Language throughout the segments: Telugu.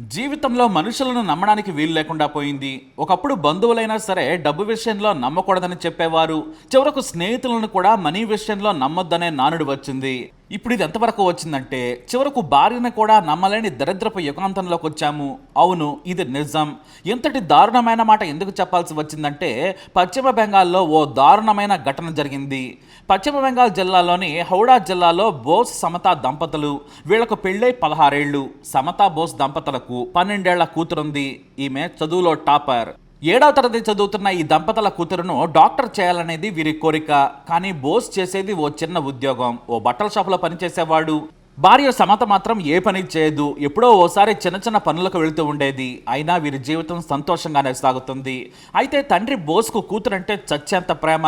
జీవితంలో మనుషులను నమ్మడానికి వీలు లేకుండా పోయింది. ఒకప్పుడు బంధువులైనా సరే డబ్బు విషయంలో నమ్మకూడదని చెప్పేవారు. చివరకు స్నేహితులను కూడా మనీ విషయంలో నమ్మొద్దనే నానుడు వచ్చింది. ఇప్పుడు ఇది ఎంతవరకు వచ్చిందంటే చివరకు భార్యను కూడా నమ్మలేని దరిద్రపు యుగాంతంలోకి వచ్చాము. అవును ఇది నిజం. ఇంతటి దారుణమైన మాట ఎందుకు చెప్పాల్సి వచ్చిందంటే పశ్చిమ బెంగాల్లో ఓ దారుణమైన ఘటన జరిగింది. పశ్చిమ బెంగాల్ జిల్లాలోని హౌడా జిల్లాలో బోస్ సమతా దంపతులు వీళ్ళకు పెళ్ళై పదహారేళ్ళు. సమతా బోస్ దంపతులకు పన్నెండేళ్ళ కూతురుంది. ఈమె చదువులో టాపర్. ఏడవ తరగతి చదువుతున్న ఈ దంపతుల కూతురును డాక్టర్ చేయాలనేది వీరి కోరిక కానీ బోస్ చేసేది ఓ చిన్న ఉద్యోగం. ఓ బట్టల షాపులో పనిచేసేవాడు. భార్య సమత మాత్రం ఏ పని చేయదు. ఎప్పుడో ఓసారి చిన్న చిన్న పనులకు వెళుతూ ఉండేది. అయినా వీరి జీవితం సంతోషంగానే సాగుతుంది. అయితే తండ్రి బోస్కు కూతురంటే చచ్చేంత ప్రేమ.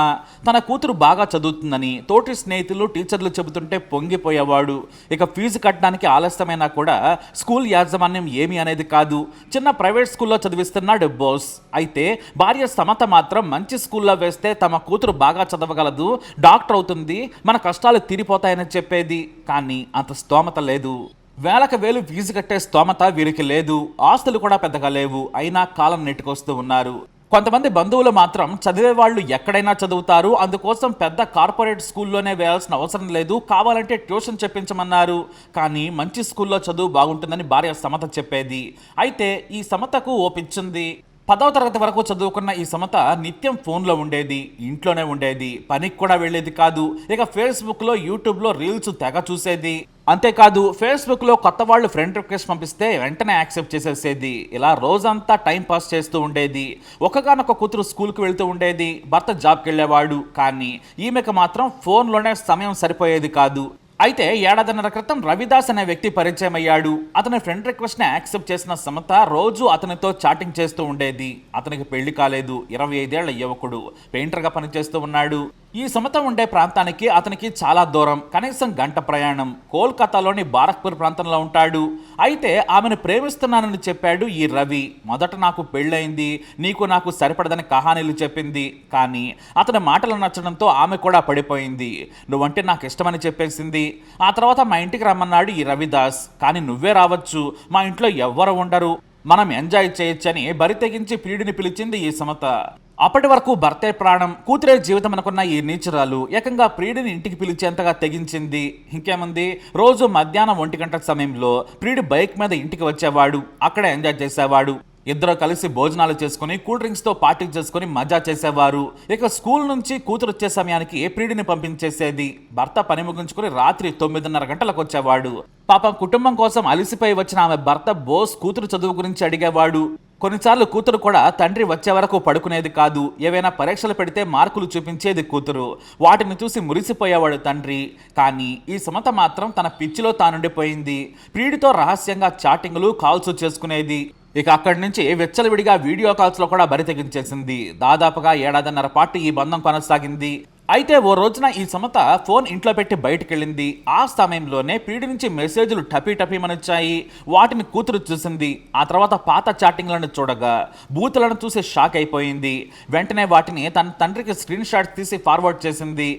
తన కూతురు బాగా చదువుతుందని తోటి స్నేహితులు టీచర్లు చెబుతుంటే పొంగిపోయేవాడు. ఇక ఫీజు కట్టడానికి ఆలస్యమైనా కూడా స్కూల్ యాజమాన్యం ఏమి అనేది కాదు. చిన్న ప్రైవేట్ స్కూల్లో చదివిస్తున్నాడు బోస్. అయితే భార్య సమత మాత్రం మంచి స్కూల్లో వేస్తే తమ కూతురు బాగా చదవగలదు డాక్టర్ అవుతుంది మన కష్టాలు తీరిపోతాయని చెప్పేది. కానీ అంత స్తోమత లేదు. వేలకు వేలు ఫీజు కట్టే స్తోమత వీరికి లేదు. ఆస్తులు కూడా పెద్దగా లేవు. అయినా కాలం నెట్టుకొస్తూ ఉన్నారు. కొంతమంది బంధువులు మాత్రం చదివే వాళ్ళు ఎక్కడైనా చదువుతారు. అందుకోసం పెద్ద కార్పొరేట్ స్కూల్లోనే వేయాల్సిన అవసరం లేదు. కావాలంటే ట్యూషన్ చెప్పించమన్నారు. కానీ మంచి స్కూల్లో చదువు బాగుంటుందని భార్య సమత చెప్పేది. అయితే ఈ సమతకు ఓపించింది పదవ తరగతి వరకు చదువుకున్న ఈ సమత నిత్యం ఫోన్లో ఉండేది. ఇంట్లోనే ఉండేది. పనికి కూడా వెళ్ళేది కాదు. ఇక ఫేస్బుక్లో యూట్యూబ్లో రీల్స్ తెగ చూసేది. అంతేకాదు ఫేస్బుక్లో కొత్త వాళ్ళు ఫ్రెండ్ రిక్వెస్ట్ పంపిస్తే వెంటనే యాక్సెప్ట్ చేసేసేది. ఇలా రోజంతా టైం పాస్ చేస్తూ ఉండేది. ఒకగానొక కూతురు స్కూల్కి వెళ్తూ ఉండేది. భర్త జాబ్కి వెళ్ళేవాడు కానీ ఈమెకు మాత్రం ఫోన్లోనే సమయం సరిపోయేది కాదు. అయితే ఏడాదిన్నర క్రితం రవిదాస్ అనే వ్యక్తి పరిచయం అయ్యాడు. అతని ఫ్రెండ్ రిక్వెస్ట్ని యాక్సెప్ట్ చేసిన సమత రోజు అతనితో చాటింగ్ చేస్తూ ఉండేది. అతనికి పెళ్ళి కాలేదు. ఇరవై ఐదేళ్ళ యువకుడు. పెయింటర్గా పనిచేస్తూ ఉన్నాడు. ఈ సమత ఉండే ప్రాంతానికి అతనికి చాలా దూరం. కనీసం గంట ప్రయాణం. కోల్కతాలోని బారక్పూర్ ప్రాంతంలో ఉంటాడు. అయితే ఆమెను ప్రేమిస్తున్నానని చెప్పాడు ఈ రవి. మొదట నాకు పెళ్ళయింది. నీకు నాకు సరిపడదని కహానీలు చెప్పింది. కానీ అతని మాటలు నచ్చడంతో ఆమె కూడా పడిపోయింది. నువ్వంటే నాకు ఇష్టమని చెప్పేసింది. ఆ తర్వాత మా ఇంటికి రమ్మన్నాడు ఈ రవిదాస్. కానీ నువ్వే రావచ్చు. మా ఇంట్లో ఎవ్వరు ఉండరు. మనం ఎంజాయ్ చేయొచ్చని బరి తెగించి పీడిని పిలిచింది ఈ సమత. అప్పటి వరకు భర్తే ప్రాణం కూతురే జీవితం అనుకున్న ఈ నీచురాలు ఏకంగా ప్రియుడిని ఇంటికి పిలిచేంతగా తెగించింది. ఇంకేముంది? రోజు మధ్యాహ్నం ఒంటి గంట సమయంలో ప్రియుడి బైక్ మీద ఇంటికి వచ్చేవాడు అక్కడ ఎంజాయ్ చేసేవాడు. ఇద్దరు కలిసి భోజనాలు చేసుకుని కూల్ డ్రింక్స్తో పార్టీ చేసుకుని మజా చేసేవారు. ఇక స్కూల్ నుంచి కూతురు వచ్చే సమయానికి ప్రియుడిని పంపించేసేది? భర్త పని ముగించుకుని రాత్రి తొమ్మిదిన్నర గంటలకు వచ్చేవాడు. పాపం కుటుంబం కోసం అలిసిపోయి వచ్చిన ఆమె భర్త బోస్ కూతురు చదువు గురించి అడిగేవాడు. కొన్నిసార్లు కూతురు కూడా తండ్రి వచ్చే వరకు పడుకునేది కాదు ఏవైనా పరీక్షలు పెడితే మార్కులు చూపించేది కూతురు. వాటిని చూసి మురిసిపోయేవాడు తండ్రి. కానీ ఈ సమత మాత్రం తన పిచ్చిలో తానుండిపోయింది. ప్రియుడితో రహస్యంగా చాటింగ్లు కాల్స్ చేసుకునేది. ఇక అక్కడి నుంచి వెచ్చలవిడిగా వీడియో కాల్స్లో కూడా బరి తెగించేసింది. దాదాపుగా ఏడాదిన్నర పాటు ఈ బంధం కొనసాగింది. అయితే ఓ రోజున ఈ సమత ఫోన్ ఇంట్లో పెట్టి బయటకెళ్ళింది. ఆ సమయంలోనే పీడి నుంచి మెసేజ్లు టపీ టపీమనొచ్చాయి వాటిని కూతురు చూసింది. ఆ తర్వాత పాత చాటింగ్లను చూడగా బూతులను చూసి షాక్ అయిపోయింది. వెంటనే వాటిని తన తండ్రికి స్క్రీన్ షాట్ తీసి ఫార్వర్డ్ చేసింది.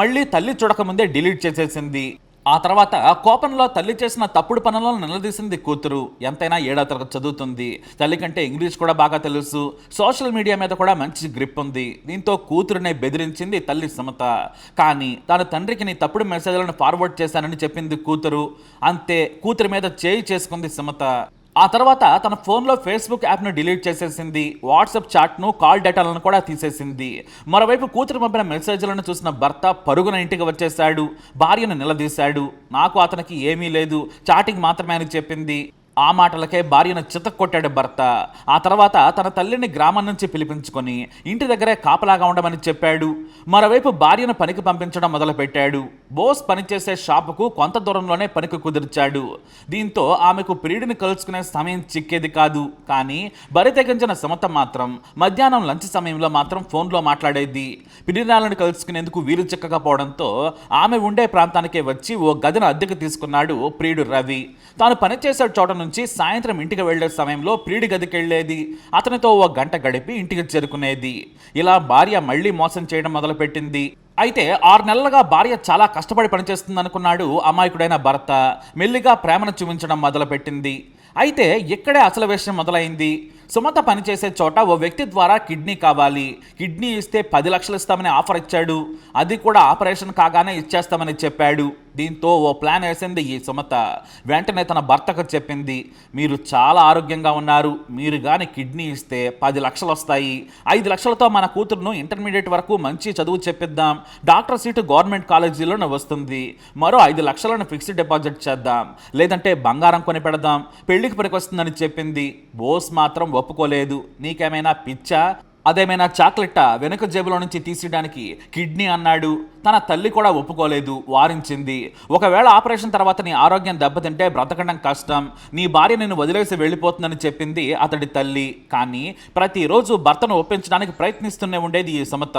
మళ్ళీ తల్లి చూడకముందే డిలీట్ చేసేసింది. ఆ తర్వాత కోపంలో తల్లి చేసిన తప్పుడు పనులను నిలదీసింది కూతురు. ఎంతైనా ఏడో తరగతి చదువుతుంది. తల్లి కంటే ఇంగ్లీష్ కూడా బాగా తెలుసు. సోషల్ మీడియా మీద కూడా మంచి గ్రిప్ ఉంది. దీంతో కూతురునే బెదిరించింది తల్లి సమత. కానీ తాను తండ్రికి నీ తప్పుడు మెసేజ్లను ఫార్వర్డ్ చేశానని చెప్పింది కూతురు. అంతే కూతురు మీద చేయి చేసుకుంది సమత. ఆ తర్వాత తన ఫోన్లో ఫేస్బుక్ యాప్ను డిలీట్ చేసేసింది వాట్సాప్ చాట్ను కాల్ డేటాలను కూడా తీసేసింది. మరోవైపు కూతురు పంపిన మెసేజ్లను చూసిన భర్త పరుగున ఇంటికి వచ్చేశాడు భార్యను నిలదీశాడు. నాకు అతనికి ఏమీ లేదు చాటింగ్ మాత్రమే అని చెప్పింది. ఆ మాటలకే భార్యను చితక్కొట్టాడు భర్త. ఆ తర్వాత తన తల్లిని గ్రామం నుంచి పిలిపించుకొని ఇంటి దగ్గరే కాపలాగా ఉండమని చెప్పాడు. మరోవైపు భార్యను పనికి పంపించడం మొదలుపెట్టాడు. బోస్ పనిచేసే షాపుకు కొంత దూరంలోనే పనికి కుదిర్చాడు. దీంతో ఆమెకు ప్రియుడిని కలుసుకునే సమయం చిక్కేది కాదు. కానీ బరి తెగించిన సమత మాత్రం మధ్యాహ్నం లంచ్ సమయంలో మాత్రం ఫోన్లో మాట్లాడేది. పిడినాలను కలుసుకునేందుకు వీలు చిక్కకపోవడంతో ఆమె ఉండే ప్రాంతానికే వచ్చి ఓ గదిని అద్దెకు తీసుకున్నాడు ప్రియుడు రవి. తాను పనిచేసే చోట నుంచి సాయంత్రం ఇంటికి వెళ్ళే సమయంలో ప్రియుడి గదికి వెళ్ళేది అతనితో ఓ గంట గడిపి ఇంటికి చేరుకునేది. ఇలా భార్య మళ్ళీ మోసం చేయడం మొదలుపెట్టింది. అయితే ఆరు నెలలుగా భార్య చాలా కష్టపడి పనిచేస్తుంది అనుకున్నాడు అమాయకుడైన భర్త. మెల్లిగా ప్రేమను చూపించడం మొదలుపెట్టింది. అయితే ఇక్కడే అసలు విషయం మొదలైంది. సుమత పనిచేసే చోట ఓ వ్యక్తి ద్వారా కిడ్నీ కావాలి. కిడ్నీ ఇస్తే పది లక్షలు ఇస్తామని ఆఫర్ ఇచ్చాడు. అది కూడా ఆపరేషన్ కాగానే ఇచ్చేస్తామని చెప్పాడు. దీంతో ఓ ప్లాన్ వేసింది ఈ సుమత. వెంటనే తన భర్తకు చెప్పింది మీరు చాలా ఆరోగ్యంగా ఉన్నారు మీరు కానీ కిడ్నీ ఇస్తే పది లక్షలు వస్తాయి. ఐదు లక్షలతో మన కూతురును ఇంటర్మీడియట్ వరకు మంచి చదువు చెప్పిద్దాం. డాక్టర్ సీటు గవర్నమెంట్ కాలేజీలోనే వస్తుంది. మరో ఐదు లక్షలను ఫిక్స్డ్ డిపాజిట్ చేద్దాం. లేదంటే బంగారం కొని పెడదాం. పెళ్ళికి పనికొస్తుందని చెప్పింది. బోస్ మాత్రం ఒప్పుకోలేదు. నీకేమైనా పిచ్చా? అదేమైనా చాక్లెట్టా? వెనుక జేబులో నుంచి తీసేయడానికి కిడ్నీ అన్నాడు. తన తల్లి కూడా ఒప్పుకోలేదు వారించింది. ఒకవేళ ఆపరేషన్ తర్వాత నీ ఆరోగ్యం దెబ్బతింటే బ్రతకడం కష్టం. నీ భార్య నిన్ను వదిలేసి వెళ్ళిపోతుందని చెప్పింది అతడి తల్లి. కానీ ప్రతిరోజు భర్తను ఒప్పించడానికి ప్రయత్నిస్తూనే ఉండేది ఈ సమత.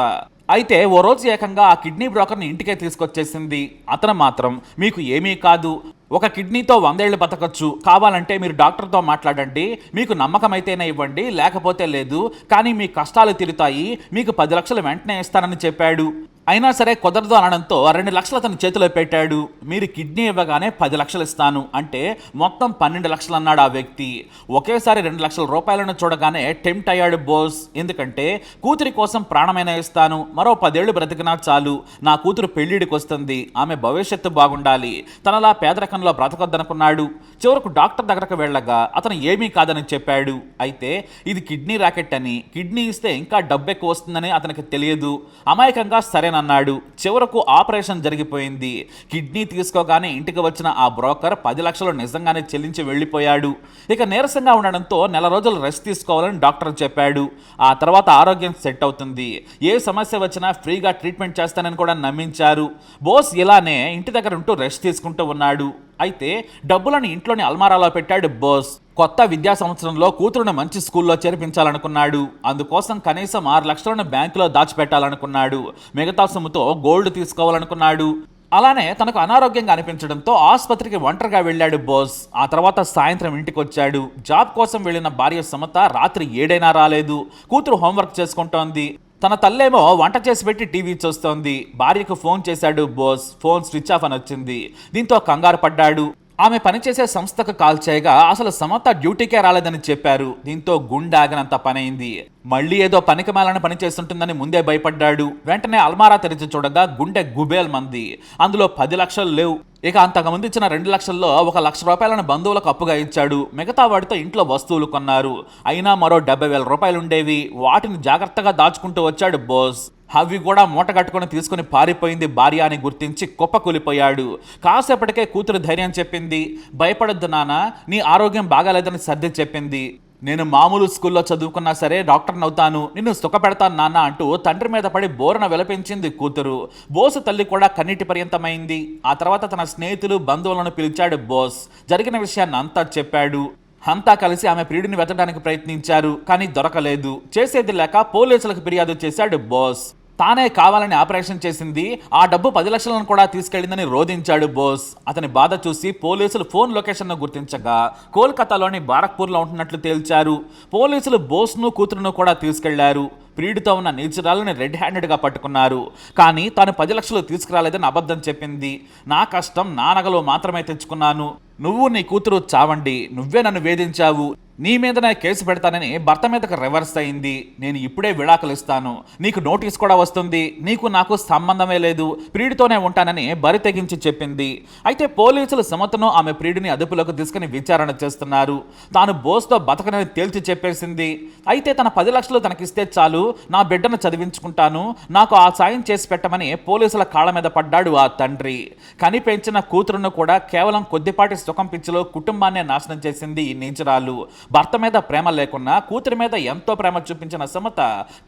అయితే ఓ రోజు ఏకంగా ఆ కిడ్నీ బ్రోకర్ని ఇంటికే తీసుకొచ్చేసింది. అతను మాత్రం మీకు ఏమీ కాదు. ఒక కిడ్నీతో వందేళ్ళు బతకచ్చు. కావాలంటే మీరు డాక్టర్తో మాట్లాడండి. మీకు నమ్మకం అయితేనే ఇవ్వండి. లేకపోతే లేదు. కానీ మీ కష్టాలు తీరుతాయి. మీకు పది లక్షలు వెంటనే ఇస్తానని చెప్పాడు. అయినా సరే కుదరదు అనడంతో రెండు లక్షలు అతని చేతిలో పెట్టాడు. మీరు కిడ్నీ ఇవ్వగానే పది లక్షలు ఇస్తాను అంటే మొత్తం పన్నెండు లక్షలు అన్నాడు ఆ వ్యక్తి. ఒకేసారి రెండు లక్షల రూపాయలను చూడగానే టెంప్ట్ అయ్యాడు బోస్. ఎందుకంటే కూతురి కోసం ప్రాణమైన ఇస్తాను. మరో పదేళ్ళు బ్రతికినా చాలు. నా కూతురు పెళ్ళిడికి వస్తుంది. ఆమె భవిష్యత్తు బాగుండాలి. తనలా పేదరికంలో బ్రతకొద్దనుకున్నాడు. చివరకు డాక్టర్ దగ్గరకు వెళ్ళగా అతను ఏమీ కాదని చెప్పాడు. అయితే ఇది కిడ్నీ రాకెట్ అని. కిడ్నీ ఇస్తే ఇంకా డబ్బు ఎక్కువ వస్తుందని అతనికి తెలియదు. అమాయకంగా సరే సరేనన్నాడు చివరకు ఆపరేషన్ జరిగిపోయింది. కిడ్నీ తీసుకోగానే ఇంటికి వచ్చిన ఆ బ్రోకర్ పది లక్షలు నిజంగానే చెల్లించి వెళ్ళిపోయాడు. ఇక నీరసంగా ఉండడంతో నెల రోజులు రెస్ట్ తీసుకోవాలని డాక్టర్ చెప్పాడు. ఆ తర్వాత ఆరోగ్యం సెట్ అవుతుంది. ఏ సమస్య వచ్చినా ఫ్రీగా ట్రీట్మెంట్ చేస్తానని కూడా నమ్మించారు. బోస్ ఇలానే ఇంటి దగ్గర ఉంటూ రెస్ట్ తీసుకుంటూ ఉన్నాడు. అయితే డబ్బులను ఇంట్లోని అల్మారాలో పెట్టాడు బోస్. కొత్త విద్యా సంవత్సరంలో కూతురును మంచి స్కూల్లో చేర్పించాలనుకున్నాడు. అందుకోసం కనీసం ఆరు లక్షలను బ్యాంకులో దాచిపెట్టాలనుకున్నాడు. మిగతా సొమ్ముతో గోల్డ్ తీసుకోవాలనుకున్నాడు. అలానే తనకు అనారోగ్యంగా అనిపించడంతో ఆసుపత్రికి ఒంటరిగా వెళ్ళాడు బోస్. ఆ తర్వాత సాయంత్రం ఇంటికి వచ్చాడు జాబ్ కోసం వెళ్ళిన భార్య సమత రాత్రి ఏడైనా రాలేదు. కూతురు హోంవర్క్ చేసుకుంటోంది. తన తల్లేమో వంట చేసి పెట్టి టీవీ చూస్తోంది. భార్యకు ఫోన్ చేశాడు బోస్. ఫోన్ స్విచ్ ఆఫ్ అని వచ్చింది. దీంతో కంగారు పడ్డాడు. ఆమె పనిచేసే సంస్థకు కాల్ చేయగా అసలు సమత డ్యూటీకే రాలేదని చెప్పారు. దీంతో గుండె ఆగినంత పనైంది. మళ్ళీ ఏదో పనికి మాలని పని చేస్తుంటుందని ముందే భయపడ్డాడు. వెంటనే అల్మారా తెరిచి చూడగా గుండె గుబేల్ మంది అందులో పది లక్షలు లేవు. ఇక అంతకుముందు ఇచ్చిన రెండు లక్షల్లో ఒక లక్ష రూపాయలను బంధువులకు అప్పుగా ఇచ్చాడు. మిగతా వాటితో ఇంట్లో వస్తువులు కొన్నారు. అయినా మరో డెబ్బై వేల రూపాయలు ఉండేవి వాటిని జాగ్రత్తగా దాచుకుంటూ వచ్చాడు బోస్. అవి కూడా మూట కట్టుకొని తీసుకుని పారిపోయింది. భార్య అని గుర్తించి కుప్పకూలిపోయాడు. కాసేపటికే కూతురు ధైర్యం చెప్పింది. భయపడొద్దు నాన్న నీ ఆరోగ్యం బాగాలేదని సర్ది చెప్పింది. నేను మామూలు స్కూల్లో చదువుకున్నా సరే డాక్టర్ని అవుతాను నిన్ను సుఖపెడతాను నాన్న అంటూ తండ్రి మీద పడి బోరన విలపించింది కూతురు. బోసు తల్లి కూడా కన్నీటి పర్యంతమైంది. ఆ తర్వాత తన స్నేహితులు బంధువులను పిలిచాడు బోస్. జరిగిన విషయాన్ని అంతా చెప్పాడు. అంతా కలిసి ఆమె ప్రియుడిని వెతకడానికి ప్రయత్నించారు కానీ దొరకలేదు. చేసేది లేక పోలీసులకు ఫిర్యాదు చేశాడు బోస్. తానే కావాలని ఆపరేషన్ చేసింది. ఆ డబ్బు పది లక్షలను కూడా తీసుకెళ్ళిందని రోధించాడు బోస్. అతని బాధ చూసి పోలీసులు ఫోన్ లొకేషన్ను గుర్తించగా కోల్కతాలోని బారక్పూర్లో ఉంటున్నట్లు తేల్చారు. పోలీసులు బోస్ను కూతురును కూడా తీసుకెళ్ళారు. ప్రియుడితో ఉన్న నీచురాలని రెడ్ హ్యాండెడ్గా పట్టుకున్నారు. కానీ తాను పది లక్షలు తీసుకురాలేదని అబద్ధం చెప్పింది. నా కష్టం నా నగలు మాత్రమే తెచ్చుకున్నాను. నువ్వు నీ కూతురు చావండి. నువ్వే నన్ను వేధించావు. నీ మీద నేను కేసు పెడతానని భర్త మీదకు రివర్స్ అయింది. నేను ఇప్పుడే విడాకులు ఇస్తాను. నీకు నోటీస్ కూడా వస్తుంది. నీకు నాకు సంబంధమే లేదు. ప్రియుడితోనే ఉంటానని బరి తెగించి చెప్పింది. అయితే పోలీసులు సమతను ఆమె ప్రియుడిని అదుపులోకి తీసుకుని విచారణ చేస్తున్నారు. తాను బోస్తో బతకనని తేల్చి చెప్పేసింది. అయితే తన పది లక్షలు తనకిస్తే చాలు. నా బిడ్డను చదివించుకుంటాను. నాకు ఆ సాయం చేసి పెట్టమని పోలీసుల కాళ్ళ మీద పడ్డాడు ఆ తండ్రి. కని పెంచిన కూతురును కూడా కేవలం కొద్దిపాటి సుఖం పిచ్చిలో కుటుంబాన్నే నాశనం చేసింది ఈ నీచరాలు. భర్త మీద ప్రేమ లేకున్నా కూతురి మీద ఎంతో ప్రేమ చూపించిన సమత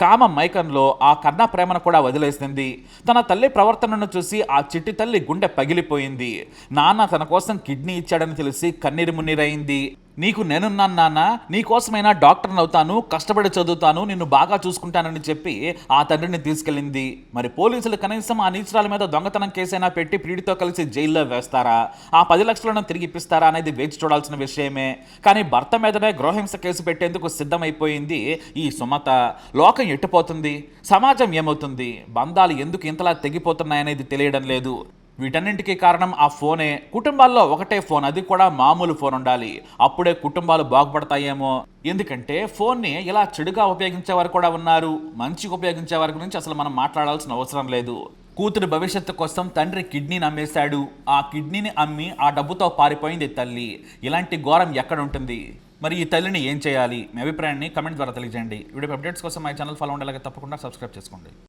కామ మైకంలో ఆ కన్న ప్రేమను కూడా వదిలేసింది. తన తల్లి ప్రవర్తనను చూసి ఆ చిట్టి తల్లి గుండె పగిలిపోయింది. నాన్న తన కోసం కిడ్నీ ఇచ్చాడని తెలిసి కన్నీరు మున్నీరైంది. నీకు నేనున్నాను నాన్న నీకోసమైనా డాక్టర్ని అవుతాను కష్టపడి చదువుతాను నిన్ను బాగా చూసుకుంటానని చెప్పి ఆ తండ్రిని తీసుకెళ్ళింది. మరి పోలీసులు కనీసం ఆ నీచురాల మీద దొంగతనం కేసైనా పెట్టి పీడితో కలిసి జైల్లో వేస్తారా? ఆ పది లక్షలను తిరిగి ఇప్పిస్తారా అనేది వేచి చూడాల్సిన విషయమే. కానీ భర్త మీదనే గృహహింస కేసు పెట్టేందుకు సిద్ధమైపోయింది ఈ సుమత. లోకం ఎట్టిపోతుంది? సమాజం ఏమవుతుంది? బంధాలు ఎందుకు ఇంతలా తెగిపోతున్నాయనేది తెలియడం లేదు. వీటన్నింటికీ కారణం ఆ ఫోనే. కుటుంబాల్లో ఒకటే ఫోన్ అది కూడా మామూలు ఫోన్ ఉండాలి. అప్పుడే కుటుంబాలు బాగుపడతాయేమో. ఎందుకంటే ఫోన్ని ఇలా చెడుగా ఉపయోగించే వారు కూడా ఉన్నారు. మంచిగా ఉపయోగించే వారి గురించి అసలు మనం మాట్లాడాల్సిన అవసరం లేదు. కూతురు భవిష్యత్తు కోసం తండ్రి కిడ్నీని అమ్మేశాడు ఆ కిడ్నీని అమ్మి ఆ డబ్బుతో పారిపోయింది తల్లి. ఇలాంటి ఘోరం ఎక్కడ ఉంటుంది మరి ఈ తల్లిని ఏం చేయాలి? మీ అభిప్రాయాన్ని కమెంట్ ద్వారా తెలియజేయండి. వీడియో అప్డేట్స్ కోసం మా ఛానల్ ఫాలో ఉండేలాగా తప్పకుండా సబ్స్క్రైబ్ చేసుకోండి.